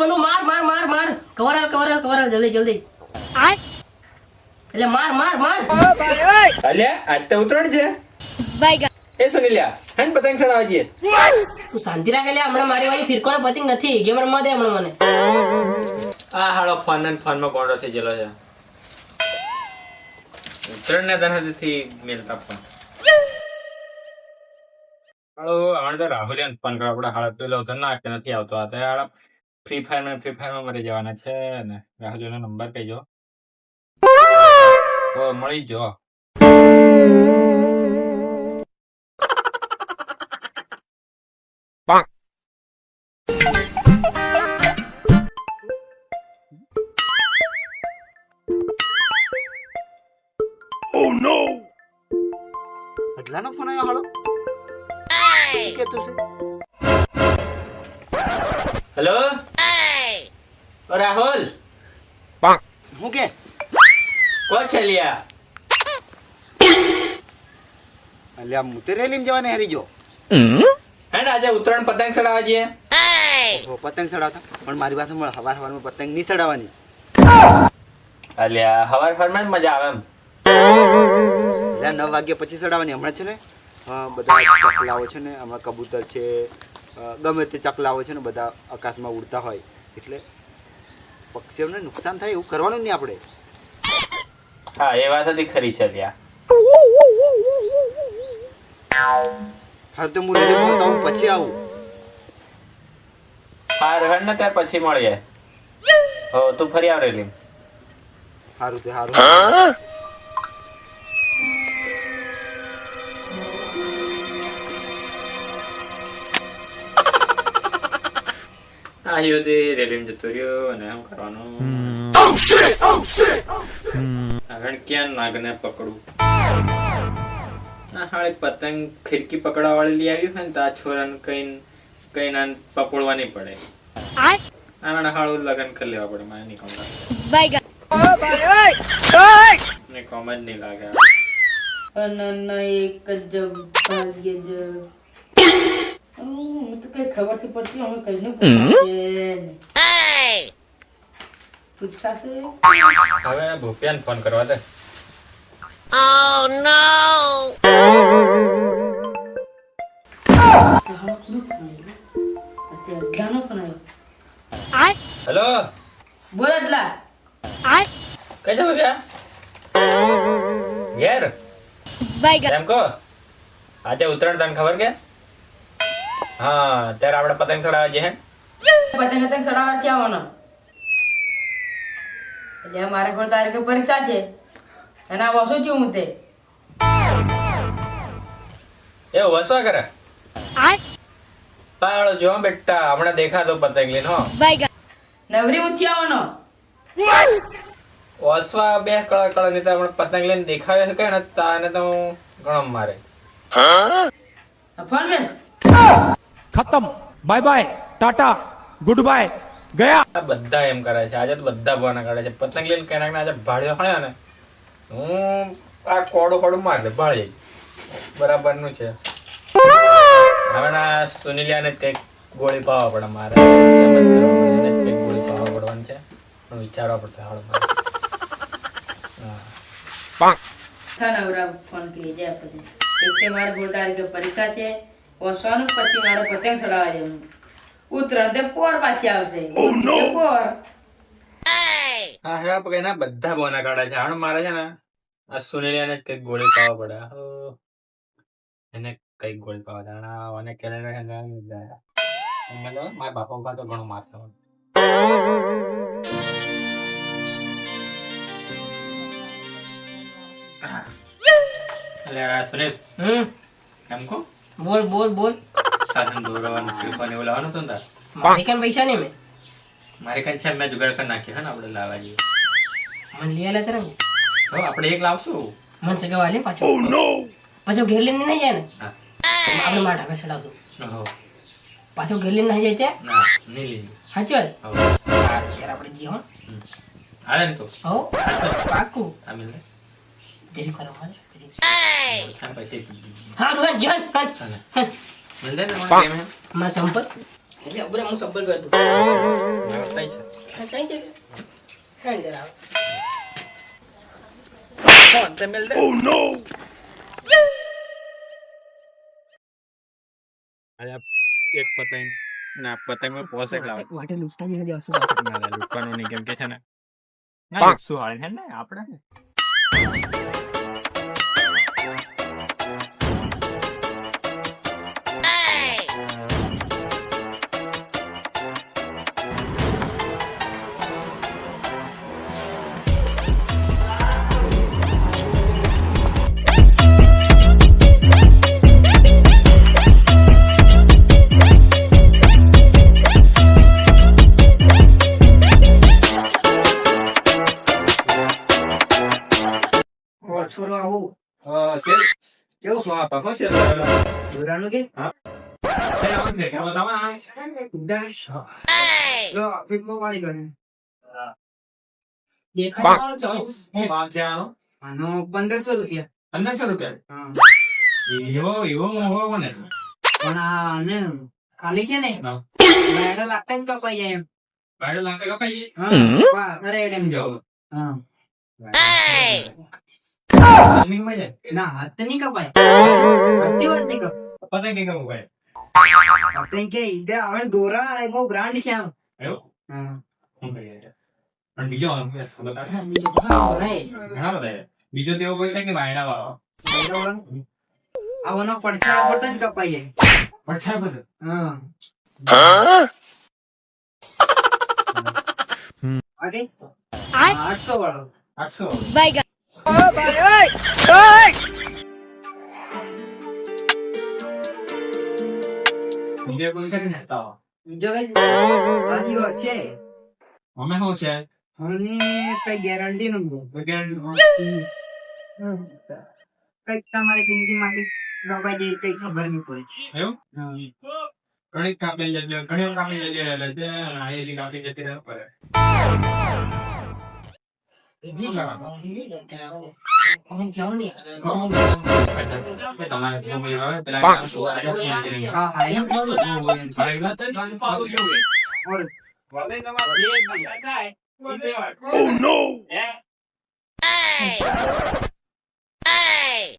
માર માર માર માર. કવરાલ કવરાલ કવર હાલ કવર હાલ જલ્દી. જલ્દી એટલે માર માર માર. અલે આજ તો ઉતરણ છે. એ સુનિલ્યા હેન પતંગ ચડાવવા જઈએ. તું શાંતિ રાખ એટલે હમણાં મારી વાળી ફિરકોને પતંગ નથી. ગેમ રમવા દે હમણાં મને. આ હાળો ફોન ને ફોનમાં કોણ થઈ ગયેલો છે. ઉતરણ ને તરફથી મેલતા ફોન. હાલો હમણાં તો રાહુલ ફોન કરો આપણે હાલ પેલો તો ના નથી આવતો આ તો હાલ ફ્રી ફાયર ફ્રી ફાયરમાં મરી જવાના છે ને. રાહુલનો નંબર કહેજો ઓ મળી જો એટલાનો ફોન આવ્યો હાલો. છે? રાહુલ. હું કે? કો છે લિયા? અલ્યા આમ તે જવાને હરી જો. હેડ આજે ઉત્તરાયણ પતંગ ચડાવવા જઈએ. ઓ, પતંગ ચડાવતા પણ મારી પાસે મળ હવાર હવારમાં પતંગ નહીં ચડાવવાની. અલ્યા હવાર ફરમાં જ મજા આવે એમ. અલ્યા નવ વાગ્યા પછી ચડાવવાની હમણાં છે ને? બધા ચકલાઓ છે ને હમણાં કબૂતર છે ગમે તે ચકલાઓ છે ને બધા આકાશમાં ઉડતા હોય. એટલે પક્ષીઓને નુકસાન થાય એવું કરવાનું નહીં આપણે. હા એ વાત હતી ખરી છે ત્યાં. હા તો હું બોલતા હું પછી આવું. હા રહે ને ત્યાર પછી મળીએ. હો તું ફરી આવ રેલી. સારું તે સારું હા યો તે રેલી જતો રહ્યો અને એમ કરવાનું આગળ ક્યાં નાગને પકડું હાળે પતંગ ખિડકી પકડવા વાળી લઈ આવ્યું હોય ને તો આ છોરાને કઈ કઈ ના પકડવા નહીં પડે આના હાળું લગન કરી લેવા પડે મારે નહીં કોમ જ નહીં લાગે અનન એક જ ભાગ્ય જ હું તો કઈ ખબરથી પડતી હવે કઈનું પૂછાશે પૂછાશે? હવે ભૂપિયાને ફોન કરવા દે. અત્યારે અડલાનો હેલો બોલ કઈ છે ભૂપિયા ઘેર? એમ કહો. આજે ઉત્તરાયણ તને ખબર કે? હા ત્યારે આપણે પતંગ ચડાવવા જઈએ. પતંગ પતંગ ચડાવવાથી આવવાનો? એટલે મારે કોઈ તારીખે પરીક્ષા છે. એના વસો છું હું તે. એ વસવા કરે. પાડો જો બેટા હમણાં દેખાતો પતંગ લઈને હો. નવરી ઉઠી આવવાનો. વસવા બે કળા કળા ની તો પતંગ લઈને દેખાવે છે કે ને તાને તો ઘણો મારે. ફોન મેં. ખતમ. Bye bye tata good bye ગયા બધા એમ કરે છે. આજે બધા બહાના કરે છે. પતંગ લઈને કેનાક આજે ભાડ્યો હણ્યો ને. હું આ કોડો કોડો મારે ભાડી બરાબરનું છે. હવે ના સુનિલિયાને કંઈક ગોળી પાવા પડે મારે. કંઈક ગોળી પાવા પડવાની છે. પણ વિચારવા પડશે હાલ મારે. ફોન કરી જાય આપણે એક કે મારા ગુણદાર કે પરીક્ષા છે. વસવાનું પછી મારે પતંગ ચડાવવા જવાનું ઉત્તરાયણ તે પોર પાછી આવશે તે પોર. હા હા પણ એના બધા બોના કાઢે છે. હાણ મારે છે ને આ સુનિલિયાને કંઈક ગોળી પાવા પડે. એને કંઈક ગોળી પાવા દે અને આ ઓને કેલેન્ડર ને જાય. એમ તો મારા બાપા ઉપર તો ઘણું મારશે. એટલે સુનિલ હમ? એમ કહું? બોલ બોલ બોલ. સાધન દોરવાનું ક્લિપર ને એવું લાવવાનું હતું મારી કાન પૈસા નહીં મેં. મારી કાન છે મેં જુગાડ કરી નાખ્યો હે ને આપણે લાવવા જઈએ મને લઈ આલે તરંગ હવે આપણે એક લાવશું. મન સગા લે પાછો. પાછો ઘેર લઈને નહીં જાય ને? હા. આપણે માઠા ઢાબે ચડાવશું. હો. પાછો ઘેર લઈને નહીં જાય છે ના નહીં લઈ સાચી વાત હા. ત્યારે આપણે જઈએ હો. આવે ને તો. હો પાકું. આ મિલ જરી કરો મારે. હા રોહન જીવન હા ચાલે. હા મિલ દે ને મને કેમ હે? મારા એટલે અબરે હું સંપલ કરતો મારે થાય છે ફોન તે મેલ દે. અરે આ એક પતંગ. ના પતંગમાં લાવ. વાટે લૂંટતા જ નથી આવશે ના ના, લૂંટવાનું નહીં કેમ કે છે ને? ના શું હાલે છે ને આપણે? ને છોરો આવું. અ, શેર? કેવું? શું આ પકો છે? દોરાનું કે? છે આમ દેખા બતાવો આ લો ફિલ્મો વાળી કરે દેખાય વાળો ચાલો. હું ભાવ છે આનો આનો પંદરસો રૂપિયા. પંદરસો રૂપિયા? હા. એવો એવો મોંઘો ને પણ આ ને ખાલી છે ને હા. બેડો લાગતા જ કપાઈ જાય એમ. બાયડો લાંબે કપાઈ હા. વાહ, અરે એમ જો. હા. જાય ના હાથ નહીં કપાય. સાચી વાત નહીં કપાય. પતંગ કે કેવું ભાઈ પતંગ કે ઈદે આવે દોરા એમાં બ્રાન્ડ છે આમ. એવું? હા. બીજો તેવો કોઈ કે માયડા વાળો? જ હા. આઠસો વાળો. આઠસો? બીજો કોઈ કરી નાખતા હો. બીજો કઈ બાજુ છે અમે શું છે અને કઈ ગેરંટી નું કોઈ guarantee હોય? કંઈક તમારી જિંદગી માટે દબાઈ જાય કઈ ખબર નહીં પડે એવું ઘણી કાપી જતી ઘણી કાપી જતી એટલે તે આયેલી કાપી જતી રહે પડે તમારે no! આવે Hey! શું